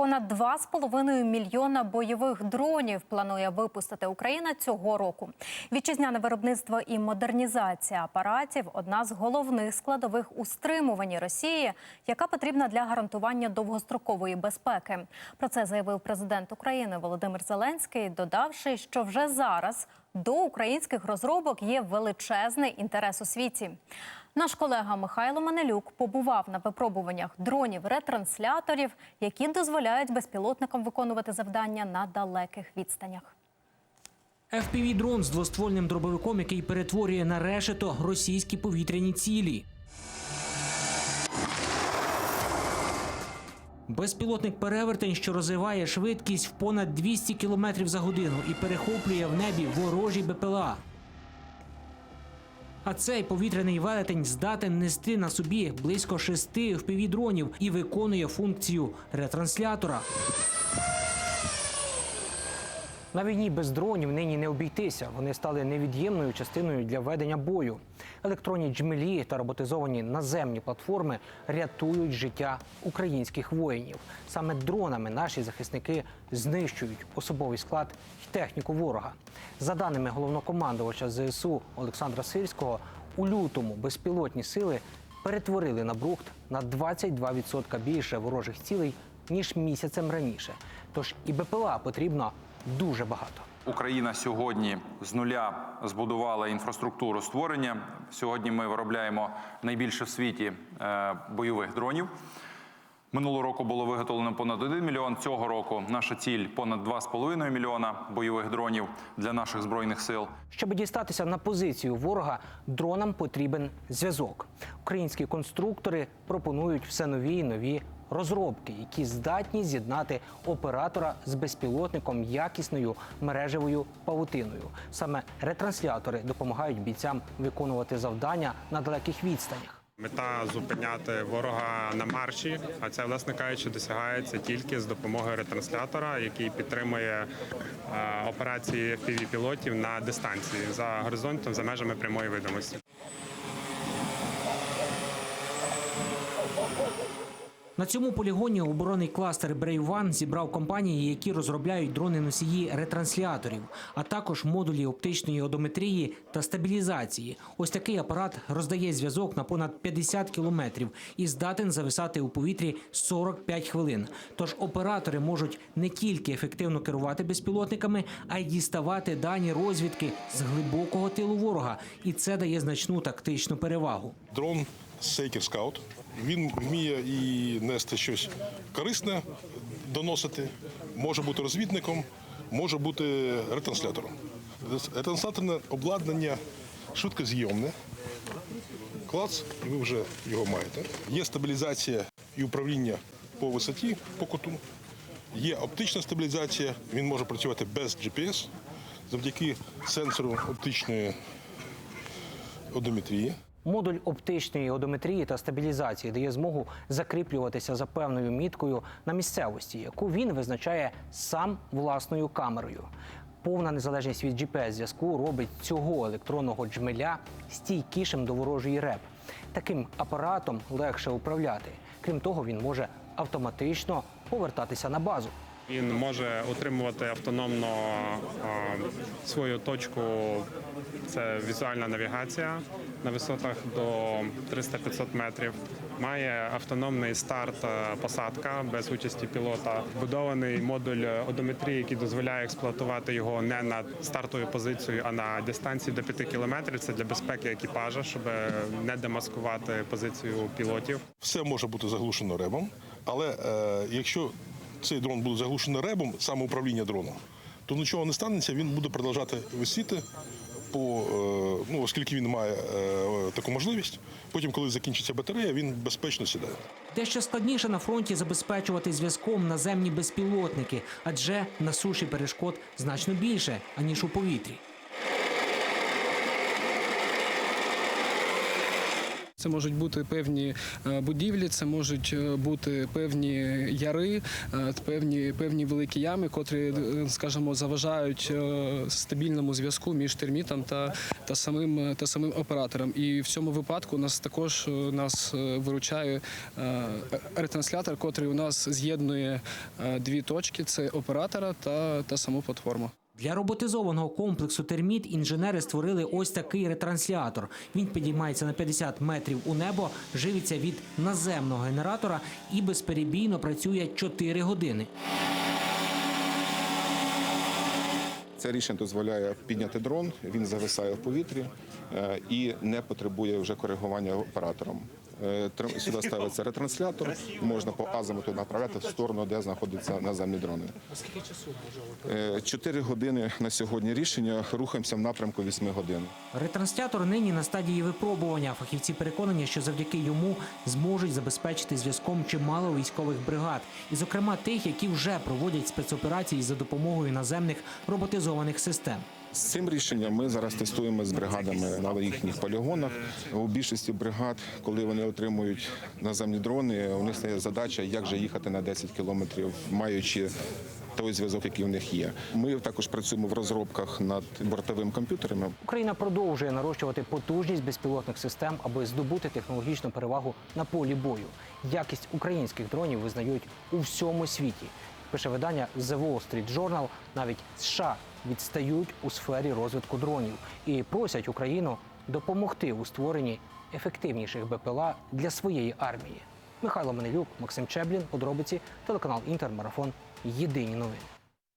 Понад 2,5 мільйона бойових дронів планує випустити Україна цього року. Вітчизняне виробництво і модернізація апаратів одна з головних складових у стримуванні Росії, яка потрібна для гарантування довгострокової безпеки. Про це заявив президент України Володимир Зеленський, додавши, що вже зараз до українських розробок є величезний інтерес у світі. Наш колега Михайло Манелюк побував на випробуваннях дронів-ретрансляторів, які дозволяють безпілотникам виконувати завдання на далеких відстанях. FPV-дрон з двоствольним дробовиком, який перетворює на решето російські повітряні цілі. Безпілотник перевертень, що розвиває швидкість в понад 200 км за годину і перехоплює в небі ворожі БПЛА. А цей повітряний велетень здатен нести на собі близько шести FPV-дронів і виконує функцію ретранслятора. На війні без дронів нині не обійтися. Вони стали невід'ємною частиною для ведення бою. Електронні джмелі та роботизовані наземні платформи рятують життя українських воїнів. Саме дронами наші захисники знищують особовий склад і техніку ворога. За даними головнокомандувача ЗСУ Олександра Сирського, у лютому безпілотні сили перетворили на брухт на 22% більше ворожих цілей ніж місяцем раніше. Тож і БПЛА потрібно дуже багато. Україна сьогодні з нуля збудувала інфраструктуру створення. Сьогодні ми виробляємо найбільше в світі е, бойових дронів. Минулого року було виготовлено понад 1 мільйон. Цього року наша ціль понад 2,5 мільйона бойових дронів для наших збройних сил. Щоб дістатися на позицію ворога, дронам потрібен зв'язок. Українські конструктори пропонують все нові і нові розробки, які здатні з'єднати оператора з безпілотником якісною мережевою павутиною. Саме ретранслятори допомагають бійцям виконувати завдання на далеких відстанях. Мета зупиняти ворога на марші, а це, власне кажучи, досягається тільки з допомогою ретранслятора, який підтримує операції fpv пілотів на дистанції за горизонтом за межами прямої видимості. На цьому полігоні оборонний кластер One зібрав компанії, які розробляють дрони-носії ретрансляторів, а також модулі оптичної одометрії та стабілізації. Ось такий апарат роздає зв'язок на понад 50 кілометрів і здатен зависати у повітрі 45 хвилин. Тож оператори можуть не тільки ефективно керувати безпілотниками, а й діставати дані розвідки з глибокого тилу ворога, і це дає значну тактичну перевагу. Дрон Сейкер Scout. Він вміє і нести щось корисне, доносити, може бути розвідником, може бути ретранслятором. Ретрансляторне обладнання швидкозйомне. Клац, і ви вже його маєте. Є стабілізація і управління по висоті, по куту. Є оптична стабілізація, він може працювати без GPS завдяки сенсору оптичної одометрії. Модуль оптичної одометрії та стабілізації дає змогу закріплюватися за певною міткою на місцевості, яку він визначає сам власною камерою. Повна незалежність від GPS-зв'язку робить цього електронного джмеля стійкішим до ворожої РЕП. Таким апаратом легше управляти. Крім того, він може автоматично повертатися на базу. Він може утримувати автономно свою точку. Це візуальна навігація на висотах до 300-500 метрів. Має автономний старт е, посадка без участі пілота. Будований модуль одометрії, який дозволяє експлуатувати його не на стартовою позицією, а на дистанції до 5 кілометрів. Це для безпеки екіпажа, щоб не демаскувати позицію пілотів. Все може бути заглушено ребом, але е, якщо цей дрон буде заглушений ребом, самоуправління дроном, то нічого не станеться, він буде продовжати висіти, по, е, ну, оскільки він має е, таку можливість. Потім, коли закінчиться батарея, він безпечно сідає. Дещо складніше на фронті забезпечувати зв'язком наземні безпілотники, адже на суші перешкод значно більше аніж у повітрі. Це можуть бути певні е, будівлі, це можуть е, бути певні яри, е, певні, певні великі ями, котрі, скажімо, заважають стабільному зв'язку між термітом та, та, самим, та самим оператором. І в цьому випадку нас також нас виручає ретранслятор, котрий у нас з'єднує дві точки: це оператора та, та саму платформу. Для роботизованого комплексу терміт інженери створили ось такий ретранслятор. Він підіймається на 50 метрів у небо, живиться від наземного генератора і безперебійно працює 4 години. Це рішення дозволяє підняти дрон, він зависає в повітрі е, і не потребує вже коригування оператором. Е, Сюди ставиться ретранслятор, можна по азимуту направляти в сторону, де знаходяться наземні дрони. Скільки часу може? Чотири години на сьогодні рішення. Рухаємося в напрямку 8 годин. Ретранслятор нині на стадії випробування. Фахівці переконані, що завдяки йому зможуть забезпечити зв'язком чимало військових бригад, і, зокрема, тих, які вже проводять спецоперації за допомогою наземних роботизованих систем. З цим рішенням ми зараз тестуємо з бригадами на їхніх полігонах. У більшості бригад, коли вони отримують наземні дрони, у них стає задача, як же їхати на 10 кілометрів, маючи той зв'язок, який у них є. Ми також працюємо в розробках над бортовими комп'ютерами. Україна продовжує нарощувати потужність безпілотних систем, аби здобути технологічну перевагу на полі бою. Якість українських дронів визнають у всьому світі. Пише видання The Wall Street Journal, навіть США відстають у сфері розвитку дронів і просять Україну допомогти у створенні ефективніших БПЛА для своєї армії. Михайло Менелюк, Максим Чеблін, подробиці, телеканал Інтермарафон. Єдині новини.